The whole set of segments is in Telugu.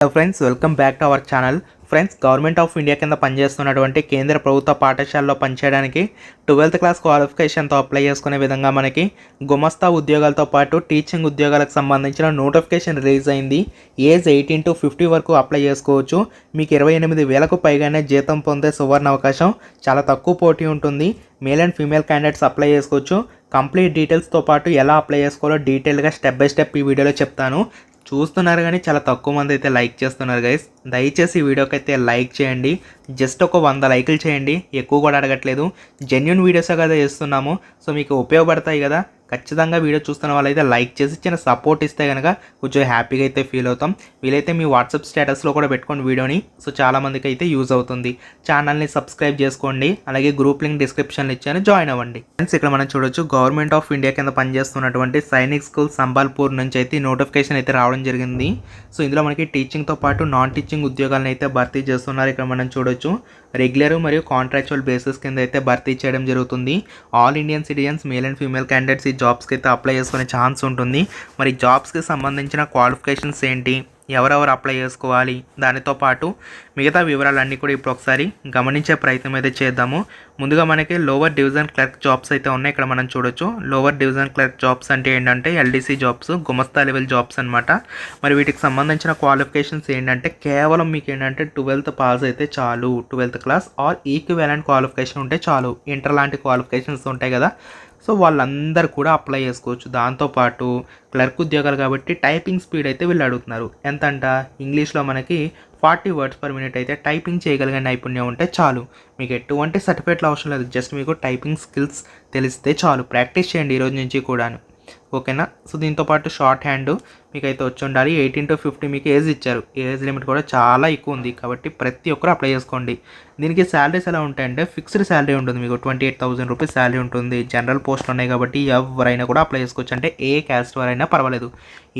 Hello friends welcome back to our channel friends government of India కింద పనిచేస్తున్నటువంటి కేంద్ర ప్రభుత్వ పాఠశాలలో పనిచేయడానికి ట్వెల్త్ క్లాస్ క్వాలిఫికేషన్తో అప్లై చేసుకునే విధంగా మనకి గుమస్తా ఉద్యోగాలతో పాటు టీచింగ్ ఉద్యోగాలకు సంబంధించిన నోటిఫికేషన్ రిలీజ్ అయింది. ఏజ్ ఎయిటీన్ టు ఫిఫ్టీ వరకు అప్లై చేసుకోవచ్చు. మీకు ఇరవై ఎనిమిది వేలకు పైగానే జీతం పొందే సువర్ణ అవకాశం చాలా తక్కువ పోటీ ఉంటుంది. Male and female candidates apply చేసుకోవచ్చు. కంప్లీట్ డీటెయిల్స్తో పాటు ఎలా అప్లై చేసుకోవాలో డీటెయిల్గా స్టెప్ బై స్టెప్ ఈ వీడియోలో చెప్తాను. చూస్తున్నారు కానీ చాలా తక్కువ మంది అయితే లైక్ చేస్తున్నారు గైస్ దయచేసి ఈ వీడియోకి అయితే లైక్ చేయండి. జస్ట్ ఒక వంద లైకులు చేయండి. ఎక్కువ కూడా అడగట్లేదు. జెన్యున్ వీడియోసే కదా చేస్తున్నాము. సో మీకు ఉపయోగపడతాయి కదా. ఖచ్చితంగా వీడియో చూస్తున్న వాళ్ళైతే లైక్ చేసి చిన్న సపోర్ట్ ఇస్తే కనుక కొంచెం హ్యాపీగా అయితే ఫీల్ అవుతాం. వీలైతే మీ వాట్సాప్ స్టేటస్లో కూడా పెట్టుకోండి వీడియోని. సో చాలా మందికి అయితే యూజ్ అవుతుంది. ఛానల్ని సబ్స్క్రైబ్ చేసుకోండి. అలాగే గ్రూప్ లింక్ డిస్క్రిప్షన్లో ఇచ్చాను. జాయిన్ అవ్వండి. ఫ్రెండ్స్ ఇక్కడ మనం చూడొచ్చు. గవర్నమెంట్ ఆఫ్ ఇండియా కింద పనిచేస్తున్నటువంటి సైనిక్ స్కూల్ సంబాల్పూర్ నుంచి అయితే నోటిఫికేషన్ అయితే రావడం జరిగింది. సో ఇందులో మనకి టీచింగ్తో పాటు నాన్ టీచింగ్ ఉద్యోగాలను అయితే భర్తీ చేస్తున్నారు. ఇక్కడ మనం చూడొచ్చు. రెగ్యులర్ మరియు కాంట్రాక్చువల్ బేసిస్ కింద అయితే భర్తీ చేయడం జరుగుతుంది. All Indian citizens male and female candidates ఈ జాబ్స్కి అయితే అప్లై చేసుకునే ఛాన్స్ ఉంటుంది. మరి జాబ్స్కి సంబంధించిన క్వాలిఫికేషన్స్ ఏంటి? ఎవరెవరు అప్లై చేసుకోవాలి? దానితో పాటు మిగతా వివరాలన్నీ కూడా ఇప్పుడు ఒకసారి గమనించే ప్రయత్నం అయితే చేద్దాము. ముందుగా మనకి లోవర్ డివిజన్ క్లర్క్ జాబ్స్ అయితే ఉన్నాయి. ఇక్కడ మనం చూడొచ్చు. లోవర్ డివిజన్ క్లర్క్ జాబ్స్ అంటే ఏంటంటే ఎల్డీసీ జాబ్స్ గుమస్తా లెవెల్ జాబ్స్ అనమాట మరి వీటికి సంబంధించిన క్వాలిఫికేషన్స్ ఏంటంటే కేవలం మీకు ఏంటంటే ట్వెల్త్ పాస్ అయితే చాలు. Twelfth class or equivalent qualification ఉంటే చాలు. ఇంటర్ లాంటి క్వాలిఫికేషన్స్ ఉంటాయి కదా. సో వాళ్ళందరూ కూడా అప్లై చేసుకోవచ్చు. దాంతోపాటు క్లర్క్ ఉద్యోగాలు కాబట్టి టైపింగ్ స్పీడ్ అయితే వీళ్ళు అడుగుతున్నారు. ఎంత అంట ఇంగ్లీష్లో మనకి ఫార్టీ వర్డ్స్ పర్ మినిట్ అయితే టైపింగ్ చేయగలిగే నైపుణ్యం ఉంటే చాలు. మీకు ఎటువంటి సర్టిఫికేట్లు అవసరం లేదు. జస్ట్ మీకు టైపింగ్ స్కిల్స్ తెలిస్తే చాలు. ప్రాక్టీస్ చేయండి ఈరోజు నుంచి కూడాను. ఓకేనా? సో దీంతో పాటు షార్ట్ హ్యాండ్ మీకు అయితే వచ్చి ఉండాలి. ఎయిటీన్ టు ఫిఫ్టీ మీకు ఏజ్ ఇచ్చారు. ఏజ్ లిమిట్ కూడా చాలా ఎక్కువ ఉంది కాబట్టి ప్రతి ఒక్కరు అప్లై చేసుకోండి. దీనికి శాలరీస్ ఎలా ఉంటాయంటే ఫిక్స్డ్ శాలరీ ఉంటుంది మీకు. Twenty eight thousand rupees salary ఉంటుంది. జనరల్ పోస్టులు ఉన్నాయి కాబట్టి ఎవరైనా కూడా అప్లై చేసుకోవచ్చు. అంటే ఏ క్యాస్ట్ వారైనా పర్వాలేదు.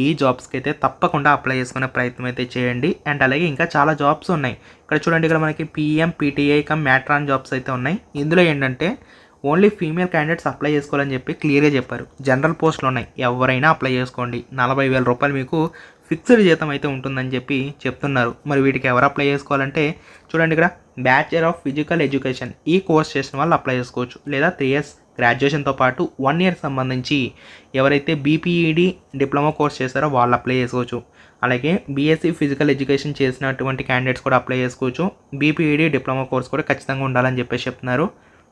ఈ జాబ్స్కి అయితే తప్పకుండా అప్లై చేసుకునే ప్రయత్నం అయితే చేయండి. అండ్ అలాగే ఇంకా చాలా జాబ్స్ ఉన్నాయి. ఇక్కడ చూడండి ఇక్కడ మనకి PM PTI cum matron jobs అయితే ఉన్నాయి. ఇందులో ఏంటంటే ఓన్లీ ఫీమేల్ క్యాండిడేట్స్ అప్లై చేసుకోవాలని చెప్పి క్లియర్గా చెప్పారు. జనరల్ పోస్టులు ఉన్నాయి. ఎవరైనా అప్లై చేసుకోండి. నలభై వేల రూపాయలు మీకు ఫిక్స్డ్ జీతం అయితే ఉంటుందని చెప్పి చెప్తున్నారు. మరి వీటికి ఎవరు అప్లై చేసుకోవాలంటే చూడండి ఇక్కడ బ్యాచులర్ ఆఫ్ ఫిజికల్ ఎడ్యుకేషన్ ఈ కోర్స్ చేసిన వాళ్ళు అప్లై చేసుకోవచ్చు. లేదా త్రీ ఇయర్స్ గ్రాడ్యుయేషన్తో పాటు వన్ ఇయర్ సంబంధించి ఎవరైతే బీపీఈడి డిప్లొమా కోర్స్ చేస్తారో వాళ్ళు అప్లై చేసుకోవచ్చు. అలాగే బీఎస్సీ ఫిజికల్ ఎడ్యుకేషన్ చేసినటువంటి క్యాండిడేట్స్ కూడా అప్లై చేసుకోవచ్చు. బీపీఈడి డిప్లొమా కోర్స్ కూడా ఖచ్చితంగా ఉండాలని చెప్పేసి చెప్తున్నారు.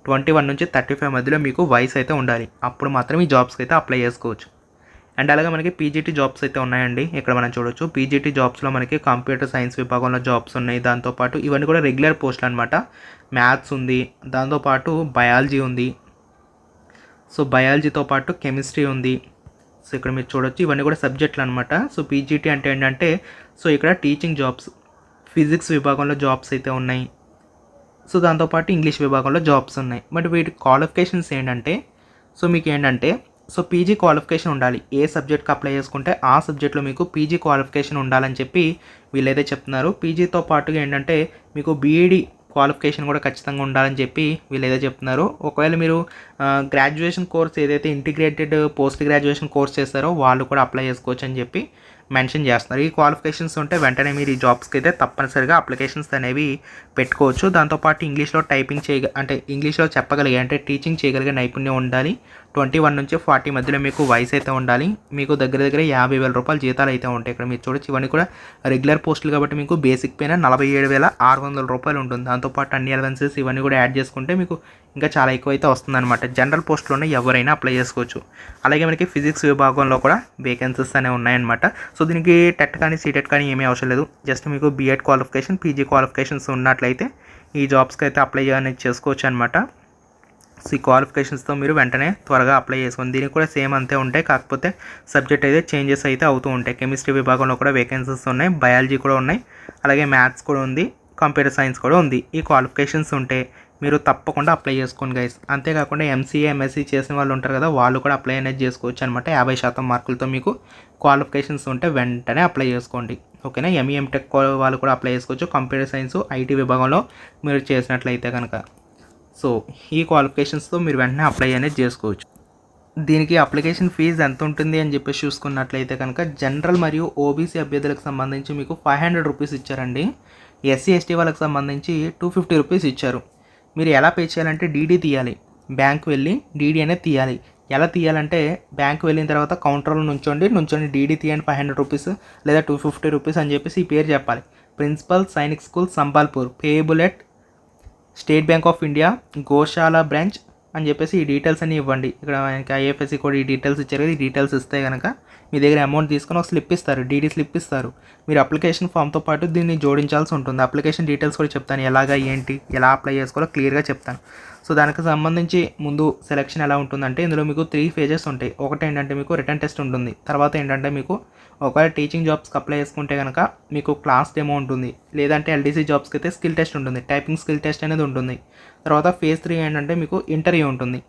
ట్వంటీ వన్ నుంచి థర్టీ ఫైవ్ మధ్యలో మీకు వయసు అయితే ఉండాలి. అప్పుడు మాత్రం ఈ జాబ్స్కి అయితే అప్లై చేసుకోవచ్చు. అండ్ అలాగే మనకి పీజీటీ జాబ్స్ అయితే ఉన్నాయండి. ఇక్కడ మనం చూడొచ్చు. పీజీటీ జాబ్స్లో మనకి కంప్యూటర్ సైన్స్ విభాగంలో జాబ్స్ ఉన్నాయి. దాంతోపాటు ఇవన్నీ కూడా రెగ్యులర్ పోస్టులు అనమాట మ్యాథ్స్ ఉంది. దాంతోపాటు బయాలజీ ఉంది. సో బయాలజీతో పాటు కెమిస్ట్రీ ఉంది. సో ఇక్కడ మీరు చూడొచ్చు. ఇవన్నీ కూడా సబ్జెక్టులు అనమాట సో పీజీటీ అంటే ఏంటంటే సో ఇక్కడ టీచింగ్ జాబ్స్ ఫిజిక్స్ విభాగంలో జాబ్స్ అయితే ఉన్నాయి. సో దాంతోపాటు ఇంగ్లీష్ విభాగంలో జాబ్స్ ఉన్నాయి. బట్ వీటి క్వాలిఫికేషన్స్ ఏంటంటే సో మీకు ఏంటంటే సో పీజీ క్వాలిఫికేషన్ ఉండాలి. ఏ సబ్జెక్ట్కి అప్లై చేసుకుంటే ఆ సబ్జెక్ట్లో మీకు పీజీ క్వాలిఫికేషన్ ఉండాలని చెప్పి వీళ్ళైతే చెప్తున్నారు. పీజీతో పాటుగా ఏంటంటే మీకు బీఈడి క్వాలిఫికేషన్ కూడా ఖచ్చితంగా ఉండాలని చెప్పి వీళ్ళైతే చెప్తున్నారు. ఒకవేళ మీరు గ్రాడ్యుయేషన్ కోర్స్ ఏదైతే ఇంటిగ్రేటెడ్ పోస్ట్ గ్రాడ్యుయేషన్ కోర్స్ చేస్తారో వాళ్ళు కూడా అప్లై చేసుకోవచ్చు అని చెప్పి మెన్షన్ చేస్తున్నారు. ఈ క్వాలిఫికేషన్స్ ఉంటే వెంటనే మీరు ఈ జాబ్స్కి అయితే తప్పనిసరిగా అప్లికేషన్స్ అనేవి పెట్టుకోవచ్చు. దాంతోపాటు ఇంగ్లీష్లో టైపింగ్ చేయగ అంటే ఇంగ్లీష్లో చెప్పగలిగే అంటే టీచింగ్ చేయగలిగే నైపుణ్యం ఉండాలి. ట్వంటీ వన్ నుంచి ఫార్టీ మధ్యలో మీకు వయసు అయితే ఉండాలి. మీకు దగ్గర దగ్గర యాభై వేల రూపాయల జీతాలు అయితే ఉంటాయి. ఇక్కడ మీరు చూడొచ్చు ఇవన్నీ కూడా రెగ్యులర్ పోస్టులు కాబట్టి మీకు బేసిక్ పైన నలభై ఏడు వేల ఆరు వందల రూపాయలు ఉంటుంది. దాంతోపాటు అన్ని అలవెన్సెస్ ఇవన్నీ కూడా యాడ్ చేసుకుంటే మీకు ఇంకా చాలా ఎక్కువ అయితే వస్తుందన్నమాట. జనరల్ పోస్టులోనే ఎవరైనా అప్లై చేసుకోవచ్చు. అలాగే మనకి ఫిజిక్స్ విభాగంలో కూడా వేకెన్సీస్ అనేవి ఉన్నాయన్నమాట. సో దీనికి టెట్ కానీ సీటెట్ కానీ ఏమీ అవసరం లేదు. జస్ట్ మీకు బీఎడ్ క్వాలిఫికేషన్ పీజీ క్వాలిఫికేషన్స్ ఉన్నట్లయితే ఈ జాబ్స్కి అయితే అప్లై అనేది చేసుకోవచ్చు అనమాట సో ఈ క్వాలిఫికేషన్స్తో మీరు వెంటనే త్వరగా అప్లై చేసుకోండి. దీనికి కూడా సేమ్ అంతే ఉంటాయి. కాకపోతే సబ్జెక్ట్ అయితే చేంజెస్ అయితే అవుతూ ఉంటాయి. కెమిస్ట్రీ విభాగంలో కూడా వేకెన్సీస్ ఉన్నాయి. బయాలజీ కూడా ఉన్నాయి. అలాగే మ్యాథ్స్ కూడా ఉంది. కంప్యూటర్ సైన్స్ కూడా ఉంది. ఈ క్వాలిఫికేషన్స్ ఉంటే మీరు తప్పకుండా అప్లై చేసుకోండి గైస్ అంతేకాకుండా ఎంసీఏ ఎంఎస్సీ చేసిన వాళ్ళు ఉంటారు కదా వాళ్ళు కూడా అప్లై అనేది చేసుకోవచ్చు అనమాట యాభై శాతం మార్కులతో మీకు క్వాలిఫికేషన్స్ ఉంటే వెంటనే అప్లై చేసుకోండి. ఓకేనా? ఎంఈఎం టెక్ వాళ్ళు కూడా అప్లై చేసుకోవచ్చు. కంప్యూటర్ సైన్స్ ఐటీ విభాగంలో మీరు చేసినట్లయితే కనుక సో ఈ క్వాలిఫికేషన్స్తో మీరు వెంటనే అప్లై అనేది చేసుకోవచ్చు. దీనికి అప్లికేషన్ ఫీజు ఎంత ఉంటుంది అని చెప్పేసి చూసుకున్నట్లయితే కనుక జనరల్ మరియు ఓబీసీ అభ్యర్థులకు సంబంధించి మీకు ఫైవ్ హండ్రెడ్ రూపీస్ ఇచ్చారండి. ఎస్సీ ఎస్టీ వాళ్ళకి సంబంధించి టూ ఫిఫ్టీ రూపీస్ ఇచ్చారు. మీరు ఎలా పే చేయాలంటే డీడీ తీయాలి. బ్యాంక్ వెళ్ళి డీడీ అనేది తీయాలి. ఎలా తీయాలంటే బ్యాంక్ వెళ్ళిన తర్వాత కౌంటర్లో నుంచోండి నుంచోండి డీడీ తీయండి ఫైవ్ హండ్రెడ్ రూపీస్ లేదా టూ ఫిఫ్టీ రూపీస్ అని చెప్పేసి ఈ పేరు చెప్పాలి. Principal Sainik school Sambalpur payable at State Bank of India Goshala branch అని చెప్పేసి ఈ డీటెయిల్స్ అన్ని ఇవ్వండి. ఇక్కడ ఐఎఫ్ఎస్సి కూడా ఈ డీటెయిల్స్ ఇచ్చారు కదా ఈ డీటెయిల్స్ ఇస్తే కనుక మీ దగ్గర అమౌంట్ తీసుకొని ఒక స్లిప్ ఇస్తారు డీడీ స్లిప్ ఇస్తారు. మీరు అప్లికేషన్ ఫామ్తో పాటు దీన్ని జోడించాల్సి ఉంటుంది. అప్లికేషన్ డీటెయిల్స్ కూడా చెప్తాను. ఎలాగా ఏంటి ఎలా అప్లై చేసుకోవాలో క్లియర్గా చెప్తాను. సో దానికి సంబంధించి ముందు సెలెక్షన్ ఎలా ఉంటుందంటే ఇందులో మీకు త్రీ ఫేజెస్ ఉంటాయి. ఒకటి ఏంటంటే మీకు రిటర్న్ టెస్ట్ ఉంటుంది. తర్వాత ఏంటంటే మీకు ఒకవేళ టీచింగ్ జాబ్స్కి అప్లై చేసుకుంటే కనుక మీకు క్లాస్ డెమో ఉంటుంది. లేదంటే ఎల్డీసీ జాబ్స్కి అయితే స్కిల్ టెస్ట్ ఉంటుంది. టైపింగ్ స్కిల్ టెస్ట్ అనేది ఉంటుంది. తర్వాత ఫేజ్ త్రీ ఏంటంటే మీకు ఇంటర్వ్యూ ఉంటుంది.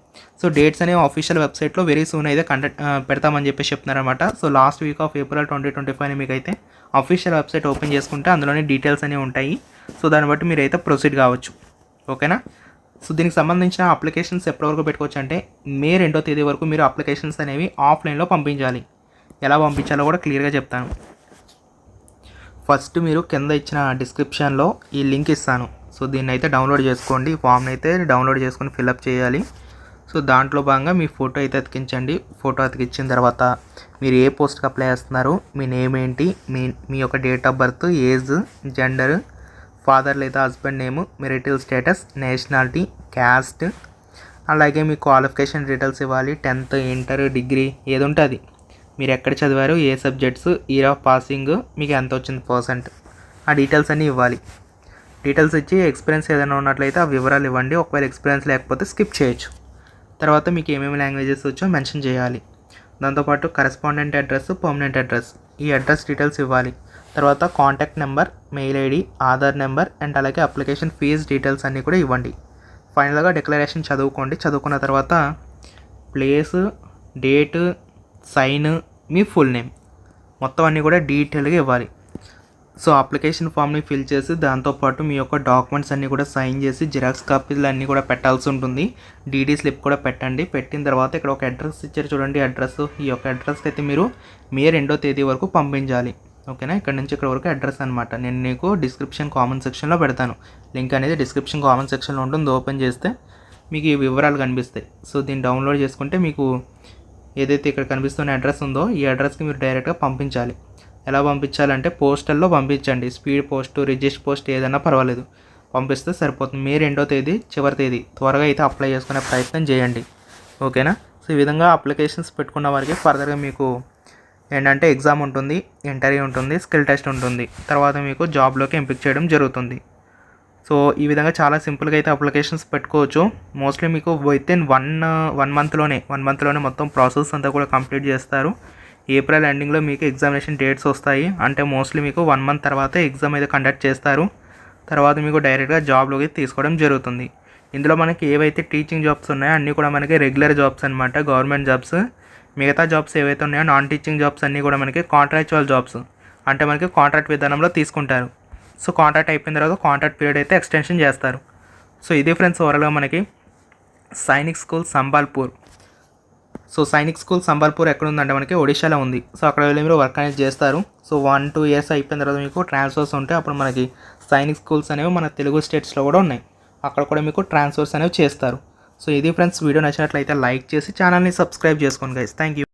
సో డేట్స్ అనేవి ఆఫీషియల్ వెబ్సైట్లో వెరీ సూన్ అయితే కండక్ట్ పెడతామని చెప్పేసి చెప్తున్నారన్నమాట. So last week of April twenty twenty five మీకు అయితే అఫీషియల్ వెబ్సైట్ ఓపెన్ చేసుకుంటే అందులోనే డీటెయిల్స్ అనేవి ఉంటాయి. సో దాన్ని బట్టి మీరు అయితే ప్రొసీడ్ కావచ్చు ఓకేనా సో దీనికి సంబంధించిన అప్లికేషన్స్ ఎప్పటి వరకు పెట్టుకోవచ్చు అంటే మే రెండో తేదీ వరకు మీరు అప్లికేషన్స్ అనేవి ఆఫ్లైన్లో పంపించాలి. ఎలా పంపించాలో కూడా క్లియర్గా చెప్తాను. ఫస్ట్ మీరు కింద ఇచ్చిన డిస్క్రిప్షన్లో ఈ లింక్ ఇస్తాను. సో దీన్ని అయితే డౌన్లోడ్ చేసుకోండి. ఫామ్ని అయితే డౌన్లోడ్ చేసుకొని ఫిల్అప్ చేయాలి. సో దాంట్లో భాగంగా మీ ఫోటో అయితే అతికించండి. ఫోటో అతికించిన తర్వాత మీరు ఏ పోస్ట్కి అప్లై చేస్తున్నారు మీ నేమ్ ఏంటి మీ మీ యొక్క date of birth age gender father లేదా husband name marital status nationality caste అలాగే మీ క్వాలిఫికేషన్ డీటెయిల్స్ ఇవ్వాలి టెన్త్ ఇంటర్ డిగ్రీ ఏది ఉంటే అది. మీరు ఎక్కడ చదివారు ఏ సబ్జెక్ట్స్ ఇయర్ ఆఫ్ పాసింగ్ మీకు ఎంత వచ్చింది పర్సెంట్? ఆ డీటెయిల్స్ అన్నీ ఇవ్వాలి. డీటెయిల్స్ ఇచ్చి ఎక్స్పీరియన్స్ ఏదైనా ఉన్నట్లయితే ఆ వివరాలు ఇవ్వండి. ఒకవేళ ఎక్స్పీరియన్స్ లేకపోతే స్కిప్ చేయొచ్చు. తర్వాత మీకు ఏమేమి లాంగ్వేజెస్ వచ్చో మెన్షన్ చేయాలి. దాంతోపాటు కరెస్పాండెంట్ అడ్రస్ పర్మనెంట్ అడ్రస్ ఈ అడ్రస్ డీటెయిల్స్ ఇవ్వాలి. తర్వాత contact number mail ID Aadhaar number and అలాగే అప్లికేషన్ ఫీజ్ డీటెయిల్స్ అన్నీ కూడా ఇవ్వండి. ఫైనల్గా డిక్లరేషన్ చదువుకోండి. చదువుకున్న తర్వాత ప్లేస్ డేట్ సైన్ మీ ఫుల్ నేమ్ మొత్తం అన్నీ కూడా డీటెయిల్గా ఇవ్వాలి. సో అప్లికేషన్ ఫామ్ని ఫిల్ చేసి దాంతోపాటు మీ యొక్క డాక్యుమెంట్స్ అన్నీ కూడా సైన్ చేసి జిరాక్స్ కాపీలు అన్నీ కూడా పెట్టాల్సి ఉంటుంది. డీడీ స్లిప్ కూడా పెట్టండి. పెట్టిన తర్వాత ఇక్కడ ఒక అడ్రస్ ఇచ్చారు చూడండి. అడ్రస్ ఈ యొక్క అడ్రస్కి అయితే మీరు మే రెండో తేదీ వరకు పంపించాలి. ఓకేనా? ఇక్కడ నుంచి ఇక్కడ వరకు అడ్రస్ అనమాట నేను నీకు డిస్క్రిప్షన్ కామెంట్ సెక్షన్లో పెడతాను. లింక్ అనేది డిస్క్రిప్షన్ కామెంట్ సెక్షన్లో ఉంటుంది ఓపెన్ చేస్తే మీకు ఈ వివరాలు కనిపిస్తాయి. సో దీన్ని డౌన్లోడ్ చేసుకుంటే మీకు ఏదైతే ఇక్కడ కనిపిస్తున్న అడ్రస్ ఉందో ఈ అడ్రస్కి మీరు డైరెక్ట్గా పంపించాలి. ఎలా పంపించాలంటే పోస్టల్లో పంపించండి. స్పీడ్ పోస్ట్ రిజిస్ట్ పోస్ట్ ఏదైనా పర్వాలేదు. పంపిస్తే సరిపోతుంది. మే రెండో తేదీ చివరి తేదీ. త్వరగా అయితే అప్లై చేసుకునే ప్రయత్నం చేయండి. ఓకేనా? సో ఈ విధంగా అప్లికేషన్స్ పెట్టుకున్న వారికి ఫర్దర్గా మీకు ఏంటంటే ఎగ్జామ్ ఉంటుంది ఇంటర్వ్యూ ఉంటుంది స్కిల్ టెస్ట్ ఉంటుంది. తర్వాత మీకు జాబ్లోకి ఎంపిక చేయడం జరుగుతుంది. సో ఈ విధంగా చాలా సింపుల్గా అయితే అప్లికేషన్స్ పెట్టుకోవచ్చు. మోస్ట్లీ మీకు విత్ ఇన్ వన్ వన్ మంత్లోనే వన్ మంత్లోనే మొత్తం ప్రాసెస్ అంతా కూడా కంప్లీట్ చేస్తారు. ఏప్రిల్ ఎండింగ్లో మీకు ఎగ్జామినేషన్ డేట్స్ వస్తాయి. అంటే మోస్ట్లీ మీకు వన్ మంత్ తర్వాత ఎగ్జామ్ అయితే కండక్ట్ చేస్తారు. తర్వాత మీకు డైరెక్ట్గా జాబ్లోకి తీసుకోవడం జరుగుతుంది. ఇందులో మనకి ఏవైతే టీచింగ్ జాబ్స్ ఉన్నాయో అన్నీ కూడా మనకి రెగ్యులర్ జాబ్స్ అనమాట గవర్నమెంట్ జాబ్స్ మిగతా జాబ్స్ ఏవైతే ఉన్నాయో నాన్ టీచింగ్ జాబ్స్ అన్నీ కూడా మనకి కాంట్రాక్చువల్ జాబ్స్ అంటే మనకి కాంట్రాక్ట్ విధానంలో తీసుకుంటారు. సో కాంట్రాక్ట్ అయిపోయిన తర్వాత కాంట్రాక్ట్ పీరియడ్ అయితే ఎక్స్టెన్షన్ చేస్తారు. సో ఇది ఫ్రెండ్స్ ఓవరాల్గా మనకి Sainik school Sambalpur. So Sainik school Sambalpur ఎక్కడ ఉందంటే మనకి ఒడిశాలో ఉంది. సో అక్కడ వెళ్ళి మీరు వర్క్ అనేది చేస్తారు. సో వన్ టూ ఇయర్స్ అయిపోయిన తర్వాత మీకు ట్రాన్స్ఫర్స్ ఉంటాయి అప్పుడు మనకి సైనిక్ స్కూల్స్ అనేవి మన తెలుగు స్టేట్స్లో కూడా ఉన్నాయి. అక్కడ కూడా మీకు ట్రాన్స్ఫర్స్ అనేవి చేస్తారు. సో ఇది ఫ్రెండ్స్ వీడియో నచ్చినట్లయితే లైక్ చేసి ఛానల్ని సబ్స్క్రైబ్ చేసుకోండి గైస్ థ్యాంక్ యూ